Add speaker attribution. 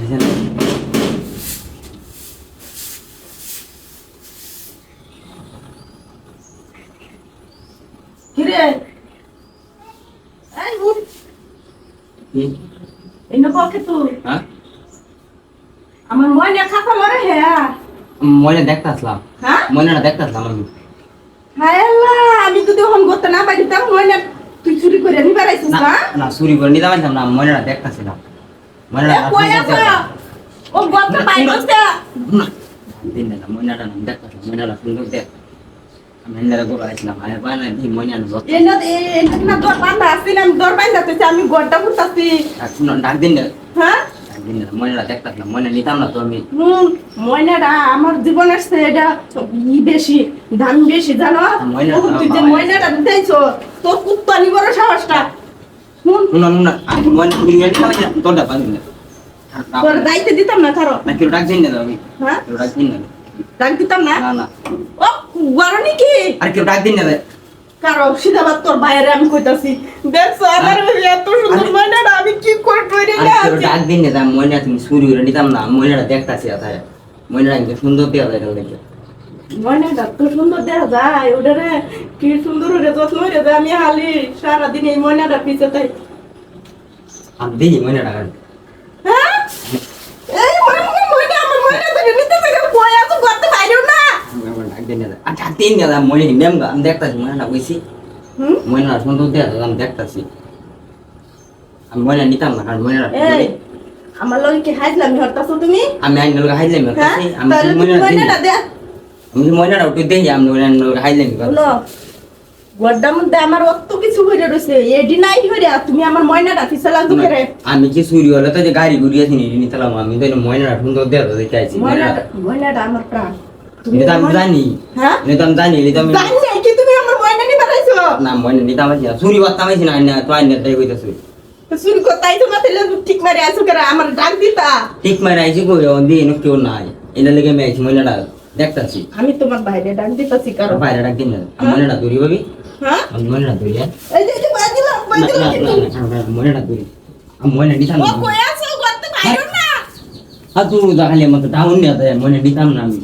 Speaker 1: ডাকতেছে
Speaker 2: কিরে এই উঠ এই না পকে তুই?
Speaker 1: হ্যাঁ?
Speaker 2: আমার ময়না খাতা লরে হে।
Speaker 1: মনে দেখতে আসলাম।
Speaker 2: হ্যাঁ?
Speaker 1: না দেখতে আসলাম আমি।
Speaker 2: হায় আল্লাহ আমি তো তখন করতে না পারিতাম ময়না তুই চুরি করে নিবার আইছিস
Speaker 1: না
Speaker 2: না
Speaker 1: না চুরি করে নিতে পারতাম না না দেখতেছিলাম
Speaker 2: এ
Speaker 1: না
Speaker 2: কই আছে ও গত পাই বসতে
Speaker 1: দিন না না দেখতেছিলাম না সুন্দর দেখ আমি হেন্দারা করে আসলাম।
Speaker 2: আমি গড়টা ফুটাছি
Speaker 1: এখন ডাক দিন না
Speaker 2: হ্যাঁ
Speaker 1: ডাক দিন না না দেখতেছিলাম নিতাম না তো আমি
Speaker 2: হুম ময়নাটা আমার জীবনের এটা ই বেশি দাম বেশি জানো তুই যে। ময়নাটা দিতেছ তোর কুত্তা নিবর সাহসটা হুম
Speaker 1: শুনুন না আমি না তোর ডাক না।
Speaker 2: তোর দায়িত্ব দিতাম না কারও?
Speaker 1: না কেউ ডাক দিন না আমি
Speaker 2: হ্যাঁ?
Speaker 1: কেউ ডাক দিন না।
Speaker 2: ডাক দিতাম না?
Speaker 1: না না।
Speaker 2: ও গরনি কি
Speaker 1: আর কেউ ডাক দিন না
Speaker 2: কারও সিধাবাদ তোর বাইরে আমি কইতাছি। দেখছ আমার এত সুন্দর ময়নাটা আমি কি করে তৈরি
Speaker 1: আর কেউ ডাক দিন না মনে তুমি করে নিতাম না মনেটা দেখতেছি আতায় কিন্তু সুন্দর দেওয়া যায় দেখে।
Speaker 2: ময়নাটা তো সুন্দর দেখা যায় ওটারে কি সুন্দর রে যত্ন রে আমি হালি সারাদিন এই ময়নাটা পিছে তাই।
Speaker 1: আমি দেখি মনেটা
Speaker 2: হ্যাঁ? এই ময়না ময়না আমার ময়না ধরে নিতে থেকে কই আছো করতে পারিও না।
Speaker 1: ডাক দিন না আর ডাক দিন না মনে নেম আমি দেখতেছি মনেটা কইছি।
Speaker 2: হুম?
Speaker 1: মনেটা সুন্দর দেওয়া আমি দেখতেছি। আমি মনে নিতাম না কারণ
Speaker 2: এই আমার লগে কি হাইলাম হরতাছো তুমি?
Speaker 1: আমি আইন লোক হাইলাম
Speaker 2: হ্যাঁ?
Speaker 1: আমি
Speaker 2: তাহলে তুমি
Speaker 1: মনেটা
Speaker 2: ময়নাটা দে
Speaker 1: আমি মনেটা একটু দেখি আমি
Speaker 2: গড্ডার মধ্যে আমার অত কিছু হইরে রইছে এডি নাই হইরা তুমি আমার ময়নাটা পিছে লাগতো করে
Speaker 1: আমি কি চুরি হলে? তো যে গাড়ি ঘুরি আছি আমি তো ময়নাটা সুন্দর আইছি
Speaker 2: ময়নাটা। ময়নাটা আমার প্রাণ। তুমি
Speaker 1: তো আমি জানি।
Speaker 2: হ্যাঁ?
Speaker 1: তো আমি জানি আমি
Speaker 2: জানি কি তুমি আমার ময়না নিয়ে বেড়াইছো
Speaker 1: না মনে নিতাম আইছি না। চুরি না না তো আইন তাই কইতাছি
Speaker 2: করতাই তো ঠিক মারি আসো করে? আমার ডাক দিতা।
Speaker 1: ঠিক মারে আইছি কই ও দিয়ে নো কেউ নাই। এটা লেগে আমি আইছি ময়নাটা দেখতাছি।
Speaker 2: আমি তোমার বাইরে ডাক দিতাছি কারও
Speaker 1: বাইরে ডাক দিন না। দূরি ভাবি।
Speaker 2: হ্যাঁ?
Speaker 1: মনে না দূরি হ্যাঁ?
Speaker 2: এই যে যে বাজিলাম
Speaker 1: না না
Speaker 2: বাজিলাম
Speaker 1: না, না, না, ধরি আমি ময়না নিতাম
Speaker 2: ও
Speaker 1: না
Speaker 2: কই আছো? করতে পারো না।
Speaker 1: আর তুই দেখালে মত টাউন নিয়ে মনে নিতাম না আমি।